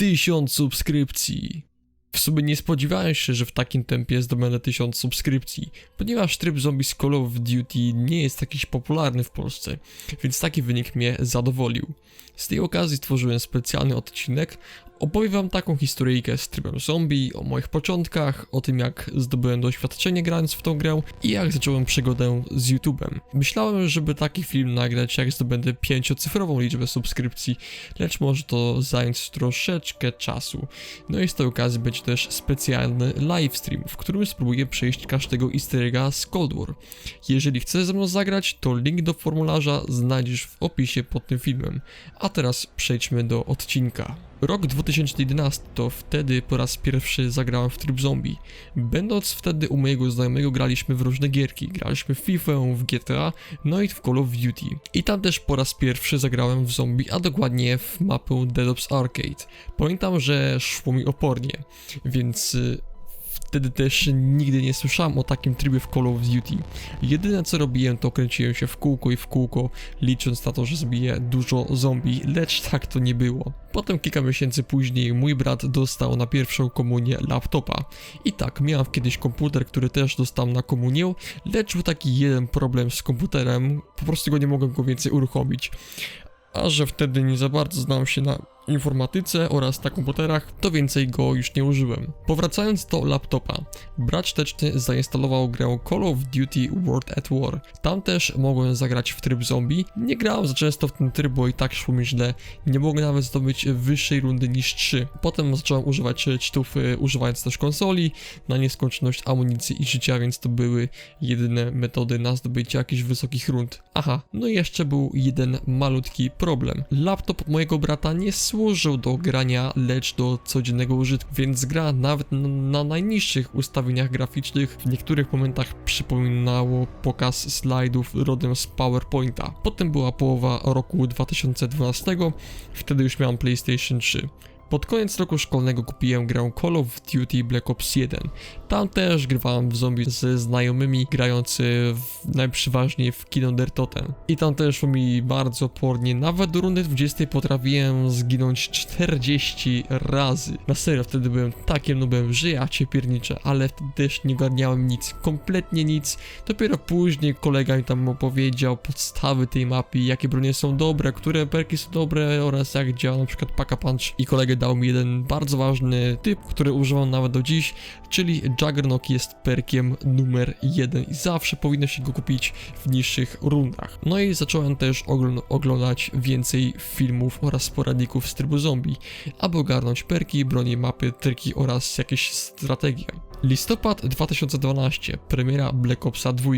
1000 subskrypcji. W sumie nie spodziewałem się, że w takim tempie zdobędę 1000 subskrypcji, ponieważ tryb zombie Call of Duty nie jest jakiś popularny w Polsce, więc taki wynik mnie zadowolił. Z tej okazji stworzyłem specjalny odcinek, opowiem wam taką historyjkę z trybem zombie, o moich początkach, o tym jak zdobyłem doświadczenie grając w tą grę i jak zacząłem przygodę z YouTube'em. Myślałem, żeby taki film nagrać jak zdobędę pięciocyfrową liczbę subskrypcji, lecz może to zająć troszeczkę czasu. No i z tej okazji będzie też specjalny livestream, w którym spróbuję przejść każdego easter z Cold War. Jeżeli chcesz ze mną zagrać, to link do formularza znajdziesz w opisie pod tym filmem. A teraz przejdźmy do odcinka. Rok 2011 to wtedy po raz pierwszy zagrałem w tryb zombie. Będąc wtedy u mojego znajomego graliśmy w różne gierki. Graliśmy w FIFA, w GTA, no i w Call of Duty. I tam też po raz pierwszy zagrałem w zombie, a dokładnie w mapę Dead Ops Arcade. Pamiętam, że szło mi opornie, więc y, Wtedy też nigdy nie słyszałem o takim trybie w Call of Duty. Jedyne co robiłem to kręciłem się w kółko i w kółko, licząc na to, że zbiję dużo zombie, lecz tak to nie było. Potem kilka miesięcy później mój brat dostał na pierwszą komunię laptopa. I tak, miałem kiedyś komputer, który też dostałem na komunię, lecz był taki jeden problem z komputerem, po prostu go nie mogłem go więcej uruchomić. A że wtedy nie za bardzo znałem się na informatyce oraz na komputerach, to więcej go już nie użyłem. Powracając do laptopa, brat teczny zainstalował grę Call of Duty World at War. Tam też mogłem zagrać w tryb zombie. Nie grałem za często w ten tryb, bo i tak szło mi źle. Nie mogłem nawet zdobyć wyższej rundy niż 3. Potem zacząłem używać cheatów, y, używając też konsoli na nieskończoność amunicji i życia, więc to były jedyne metody na zdobycie jakichś wysokich rund. Aha, no i jeszcze był jeden malutki problem. Laptop mojego brata nie służył do grania, lecz do codziennego użytku, więc gra nawet na, na najniższych ustawieniach graficznych w niektórych momentach przypominało pokaz slajdów rodem z PowerPointa. Potem była połowa roku 2012, wtedy już miałem PlayStation 3. Pod koniec roku szkolnego kupiłem grę Call of Duty Black Ops 1. Tam też grywałem w zombie ze znajomymi, grając w, najprzyważniej w Kino der Totem. I tam też szło mi bardzo opornie, nawet do rundy 20 potrafiłem zginąć 40 razy. Na serio, wtedy byłem takim nubem, że ja cię pierniczę, ale wtedy też nie ogarniałem nic, kompletnie nic. Dopiero później kolega mi tam opowiedział podstawy tej mapy, jakie bronie są dobre, które perki są dobre oraz jak działa na przykład Paka Punch. I kolega dał mi jeden bardzo ważny typ, który używam nawet do dziś, czyli Juggernaut jest perkiem numer jeden i zawsze powinno się go kupić w niższych rundach. No i zacząłem też ogl- oglądać więcej filmów oraz poradników z trybu zombie, aby ogarnąć perki, broni, mapy, triki oraz jakieś strategie. Listopad 2012, premiera Black Opsa 2.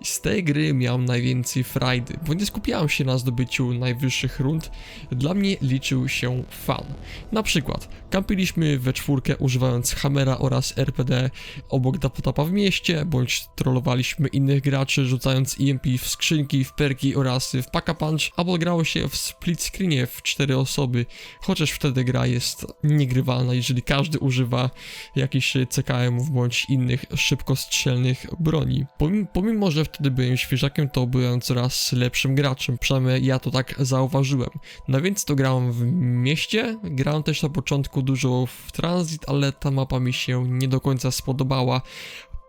I z tej gry miałem najwięcej frajdy, bo nie skupiałem się na zdobyciu najwyższych rund, dla mnie liczył się fan. Na przykład, kampiliśmy we czwórkę używając Hammera oraz RPD obok Dapotapa w mieście, bądź trollowaliśmy innych graczy rzucając EMP w skrzynki, w perki oraz w Paka Punch, albo grało się w split screenie w cztery osoby, chociaż wtedy gra jest niegrywalna, jeżeli każdy używa jakichś CKM-ów bądź innych szybkostrzelnych broni. Pomimo, pomimo, że wtedy byłem świeżakiem, to byłem coraz lepszym graczem, przynajmniej ja to tak zauważyłem. No więc to grałem w mieście, grałem też na początku dużo w Transit, ale ta mapa mi się nie do końca spodobała.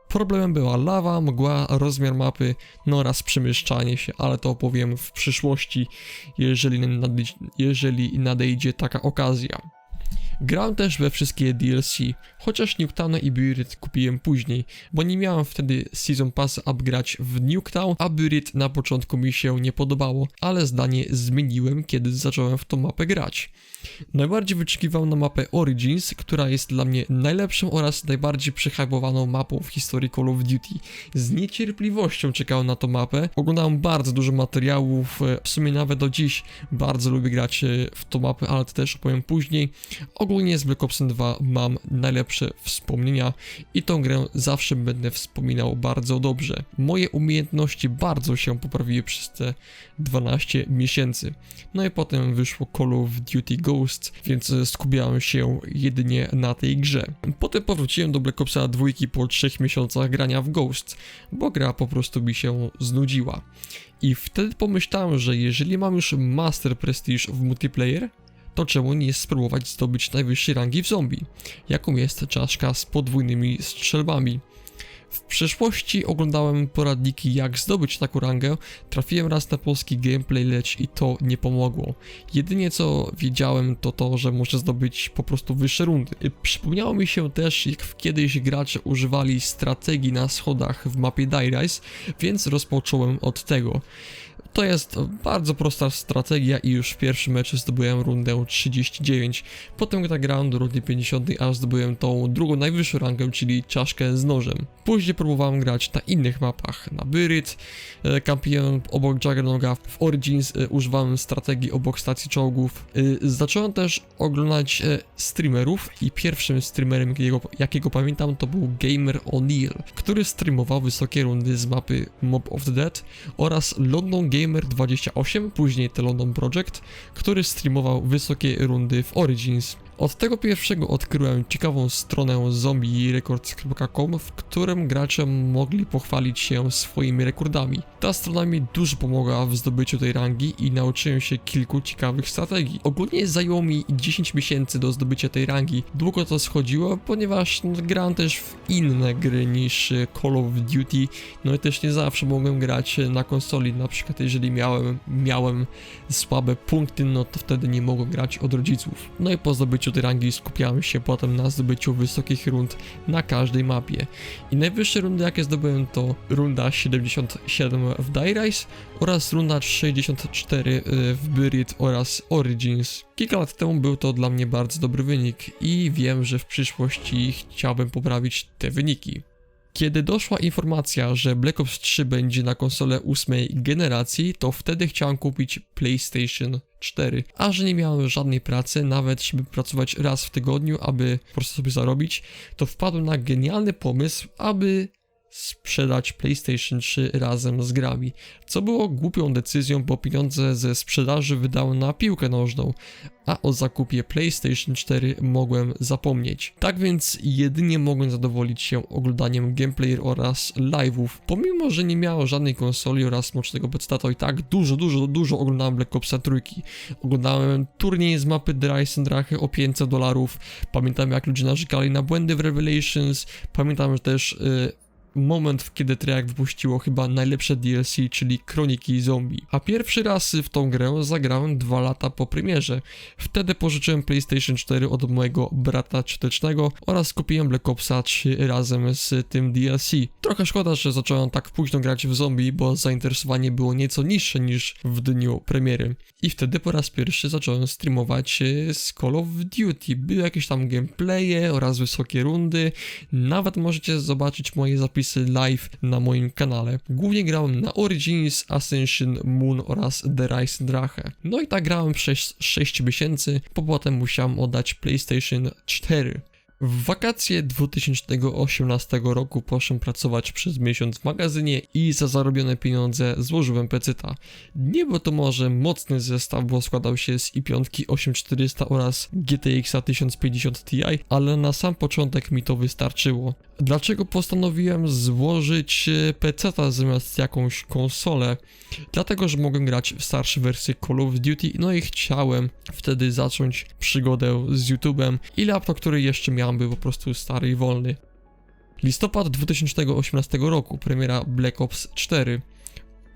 Problemem była lawa, mgła, rozmiar mapy, no oraz przemieszczanie się, ale to opowiem w przyszłości, jeżeli, nadejdzie, jeżeli nadejdzie taka okazja. Grałem też we wszystkie DLC, chociaż Nuketown i Buried kupiłem później, bo nie miałem wtedy Season Pass aby grać w Nuketown, a Buried na początku mi się nie podobało, ale zdanie zmieniłem, kiedy zacząłem w tą mapę grać. Najbardziej wyczekiwał na mapę Origins, która jest dla mnie najlepszą oraz najbardziej przehypowaną mapą w historii Call of Duty. Z niecierpliwością czekałem na tą mapę. Oglądałem bardzo dużo materiałów, e, w sumie nawet do dziś bardzo lubię grać e, w tą mapę, ale to też opowiem później. Ogólnie z Black Opsem 2 mam najlepsze wspomnienia i tą grę zawsze będę wspominał bardzo dobrze. Moje umiejętności bardzo się poprawiły przez te 12 miesięcy. No i potem wyszło Call of Duty Ghosts, więc skupiałem się jedynie na tej grze. Potem powróciłem do Black Opsa 2 po 3 miesiącach grania w Ghosts, bo gra po prostu mi się znudziła. I wtedy pomyślałem, że jeżeli mam już Master Prestige w multiplayer, to czemu nie spróbować zdobyć najwyższej rangi w zombie, jaką jest czaszka z podwójnymi strzelbami. W przeszłości oglądałem poradniki jak zdobyć taką rangę, trafiłem raz na polski gameplay, lecz i to nie pomogło. Jedynie co wiedziałem to to, że muszę zdobyć po prostu wyższe rundy. Przypomniało mi się też jak kiedyś gracze używali strategii na schodach w mapie Die Rise, więc rozpocząłem od tego. To jest bardzo prosta strategia i już w pierwszym meczu zdobyłem rundę 39. Potem tak grałem do rundy 50, aż zdobyłem tą drugą najwyższą rangę, czyli czaszkę z nożem. Później próbowałem grać na innych mapach, na Byryt, e, kampiłem obok Juggernoga, w Origins e, używałem strategii obok stacji czołgów. E, Zacząłem też oglądać streamerów i pierwszym streamerem, jakiego, jakiego pamiętam, to był Gamer O'Neill, który streamował wysokie rundy z mapy Mob of the Dead oraz London Gamer 28, później The London Project, który streamował wysokie rundy w Origins. Od tego pierwszego odkryłem ciekawą stronę zombierecords.com, w którym gracze mogli pochwalić się swoimi rekordami. Ta strona mi dużo pomogła w zdobyciu tej rangi i nauczyłem się kilku ciekawych strategii. Ogólnie zajęło mi 10 miesięcy do zdobycia tej rangi. Długo to schodziło, ponieważ grałem też w inne gry niż Call of Duty, no i też nie zawsze mogłem grać na konsoli, na przykład jeżeli miałem, miałem słabe punkty, no to wtedy nie mogłem grać od rodziców. No i po zdobyciu tej rangi skupiałem się potem na zdobyciu wysokich rund na każdej mapie. I najwyższe rundy jakie zdobyłem to runda 77 w Die Rise oraz runda 64 y, w Byrit oraz Origins. Kilka lat temu był to dla mnie bardzo dobry wynik i wiem, że w przyszłości chciałbym poprawić te wyniki. Kiedy doszła informacja, że Black Ops 3 będzie na konsolę ósmej generacji, to wtedy chciałem kupić PlayStation 4. A że nie miałem żadnej pracy, nawet żeby pracować raz w tygodniu, aby po prostu sobie zarobić, to wpadłem na genialny pomysł, aby sprzedać PlayStation 3 razem z grami. Co było głupią decyzją, bo pieniądze ze sprzedaży wydałem na piłkę nożną, a o zakupie PlayStation 4 mogłem zapomnieć. Tak więc jedynie mogłem zadowolić się oglądaniem gameplay oraz live'ów. Pomimo, że nie miałem żadnej konsoli oraz smocznego PC, to i tak dużo, dużo, dużo oglądałem Black Opsa trójki. Oglądałem turniej z mapy Dryce and Drache o 500 dolarów. Pamiętam jak ludzie narzekali na błędy w Revelations. Pamiętam też y, moment, kiedy Treyarch wypuściło chyba najlepsze DLC, czyli Kroniki Zombie. A pierwszy raz w tą grę zagrałem dwa lata po premierze. Wtedy pożyczyłem PlayStation 4 od mojego brata ciotecznego oraz kupiłem Black Opsa 3 razem z tym DLC. Trochę szkoda, że zacząłem tak późno grać w zombie, bo zainteresowanie było nieco niższe niż w dniu premiery. I wtedy po raz pierwszy zacząłem streamować e, z Call of Duty. Były jakieś tam gameplaye oraz wysokie rundy. Nawet możecie zobaczyć moje zapisy live na moim kanale. Głównie grałem na Origins, Ascension, Moon oraz The Rise Drache. No i tak grałem przez 6 miesięcy, po potem musiałem oddać PlayStation 4. W wakacje 2018 roku poszedłem pracować przez miesiąc w magazynie i za zarobione pieniądze złożyłem peceta. Nie był to może mocny zestaw, bo składał się z i5 8400 oraz GTX 1050 Ti, ale na sam początek mi to wystarczyło. Dlaczego postanowiłem złożyć e, peceta zamiast jakąś konsolę? Dlatego, że mogłem grać w starsze wersje Call of Duty, no i chciałem wtedy zacząć przygodę z YouTube'em i laptop, który jeszcze miałem, był po prostu stary i wolny. Listopad 2018 roku, premiera Black Ops 4.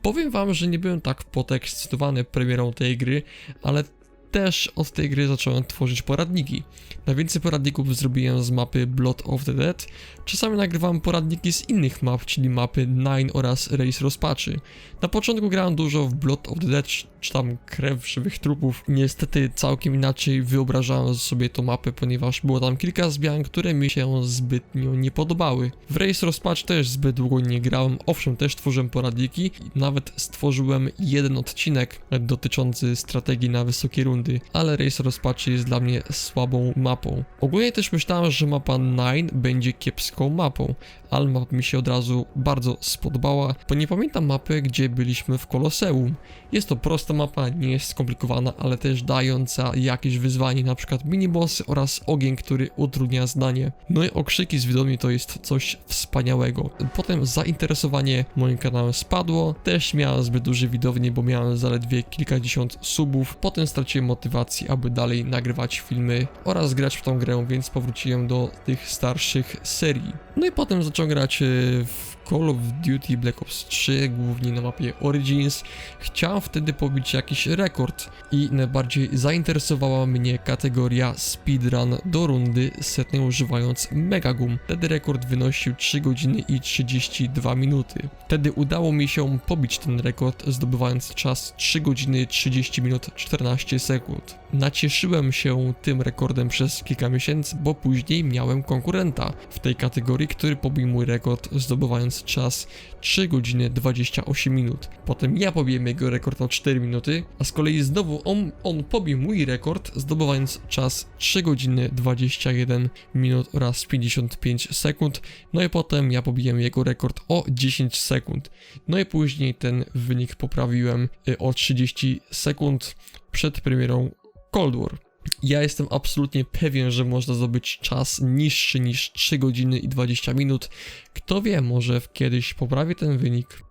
Powiem wam, że nie byłem tak podekscytowany premierą tej gry, ale też od tej gry zacząłem tworzyć poradniki. Najwięcej poradników zrobiłem z mapy Blood of the Dead. Czasami nagrywałem poradniki z innych map, czyli mapy Nine oraz Race Rozpaczy. Na początku grałem dużo w Blood of the Dead, czy tam krew żywych trupów. Niestety całkiem inaczej wyobrażałem sobie tą mapę, ponieważ było tam kilka zmian, które mi się zbytnio nie podobały. W Race Rozpacz też zbyt długo nie grałem, owszem też tworzyłem poradniki, nawet stworzyłem jeden odcinek dotyczący strategii na wysokie rundy, ale Race Rozpaczy jest dla mnie słabą mapą. Ogólnie też myślałem, że mapa 9 będzie kiepską mapą, ale mapa mi się od razu bardzo spodobała, bo nie pamiętam mapy, gdzie byliśmy w Koloseum. Jest to prosta mapa, nie jest skomplikowana, ale też dająca jakieś wyzwanie, na przykład minibossy oraz ogień, który utrudnia zdanie. No i okrzyki z widowni to jest coś wspaniałego. Potem zainteresowanie moim kanałem spadło, też miałem zbyt duże widownie, bo miałem zaledwie kilkadziesiąt subów. Potem straciłem motywację, aby dalej nagrywać filmy oraz grać w tą grę, więc powróciłem do tych starszych serii. No i potem zacząłem grać e, w Call of Duty Black Ops 3, głównie na mapie Origins. Chciałem wtedy pobić jakiś rekord i najbardziej zainteresowała mnie kategoria speedrun do rundy setnej używając Megagum. Wtedy rekord wynosił 3 godziny i 32 minuty. Wtedy udało mi się pobić ten rekord, zdobywając czas 3 godziny 30 minut 14 sekund. Nacieszyłem się tym rekordem przez kilka miesięcy, bo później miałem konkurenta w tej kategorii, który pobił mój rekord, zdobywając czas 3 godziny 28 minut. Potem ja pobiłem jego rekord o 4 minuty, a z kolei znowu on, on pobił mój rekord, zdobywając czas 3 godziny 21 minut oraz 55 sekund. No i potem ja pobiłem jego rekord o 10 sekund. No i później ten wynik poprawiłem y, o 30 sekund przed premierą Cold War. Ja jestem absolutnie pewien, że można zdobyć czas niższy niż 3 godziny i 20 minut. Kto wie, może kiedyś poprawię ten wynik.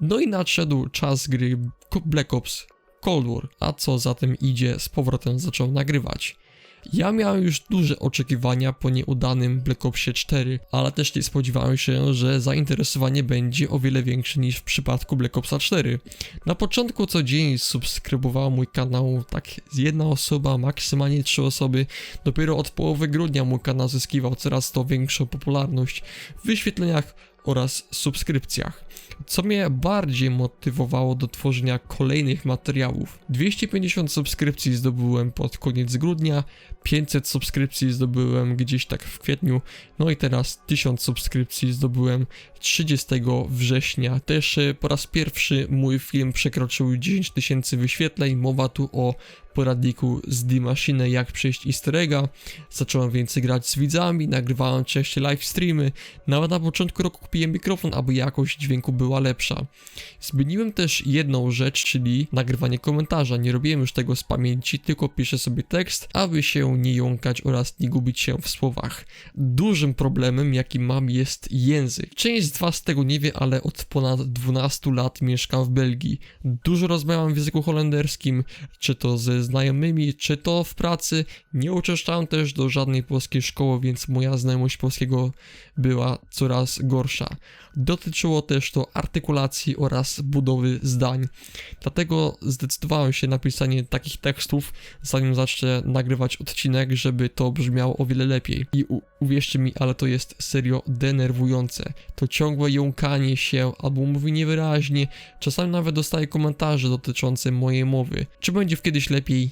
No i nadszedł czas gry Black Ops Cold War, a co za tym idzie, z powrotem zaczął nagrywać. Ja miałem już duże oczekiwania po nieudanym Black Opsie 4, ale też nie spodziewałem się, że zainteresowanie będzie o wiele większe niż w przypadku Black Opsa 4. Na początku co dzień subskrybowała mój kanał tak jedna osoba, maksymalnie trzy osoby. Dopiero od połowy grudnia mój kanał zyskiwał coraz to większą popularność w wyświetleniach oraz subskrypcjach, co mnie bardziej motywowało do tworzenia kolejnych materiałów. 250 subskrypcji zdobyłem pod koniec grudnia, 500 subskrypcji zdobyłem gdzieś tak w kwietniu, no i teraz 1000 subskrypcji zdobyłem 30 września. Też e, po raz pierwszy mój film przekroczył 10 tysięcy wyświetleń. Mowa tu o poradniku z D-Machine, jak przejść easter egga. Zacząłem więcej grać z widzami, nagrywałem częściej live streamy. Nawet na początku roku kupiłem mikrofon, aby jakość dźwięku była lepsza. Zmieniłem też jedną rzecz, czyli nagrywanie komentarza. Nie robiłem już tego z pamięci, tylko piszę sobie tekst, aby się nie jąkać oraz nie gubić się w słowach. Dużym problemem, jaki mam, jest język. Część z was tego nie wie, ale od ponad 12 lat mieszkam w Belgii. Dużo rozmawiam w języku holenderskim, czy to ze znajomymi, czy to w pracy. Nie uczęszczałem też do żadnej polskiej szkoły, więc moja znajomość polskiego była coraz gorsza. Dotyczyło też to artykulacji oraz budowy zdań. Dlatego zdecydowałem się na pisanie takich tekstów, zanim zacznę nagrywać odcinek, żeby to brzmiało o wiele lepiej. I uwierzcie mi, ale to jest serio denerwujące. To ciągłe jąkanie się albo mówi niewyraźnie. Czasami nawet dostaję komentarze dotyczące mojej mowy. Czy będzie kiedyś lepiej?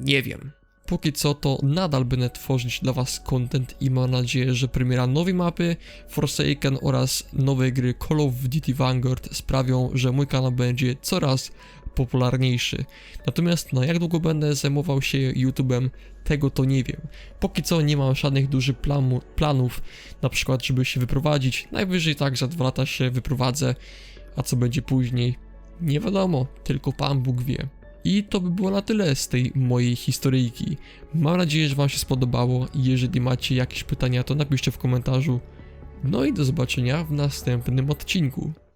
Nie wiem. Póki co to nadal będę tworzyć dla was content i mam nadzieję, że premiera nowej mapy Forsaken oraz nowej gry Call of Duty Vanguard sprawią, że mój kanał będzie coraz popularniejszy. Natomiast na jak długo będę zajmował się YouTube'em, tego to nie wiem. Póki co nie mam żadnych dużych planu, planów, na przykład żeby się wyprowadzić. Najwyżej tak za dwa lata się wyprowadzę, a co będzie później? Nie wiadomo, tylko Pan Bóg wie. I to by było na tyle z tej mojej historyjki. Mam nadzieję, że Wam się spodobało jeżeli macie jakieś pytania, to napiszcie w komentarzu. No i do zobaczenia w następnym odcinku.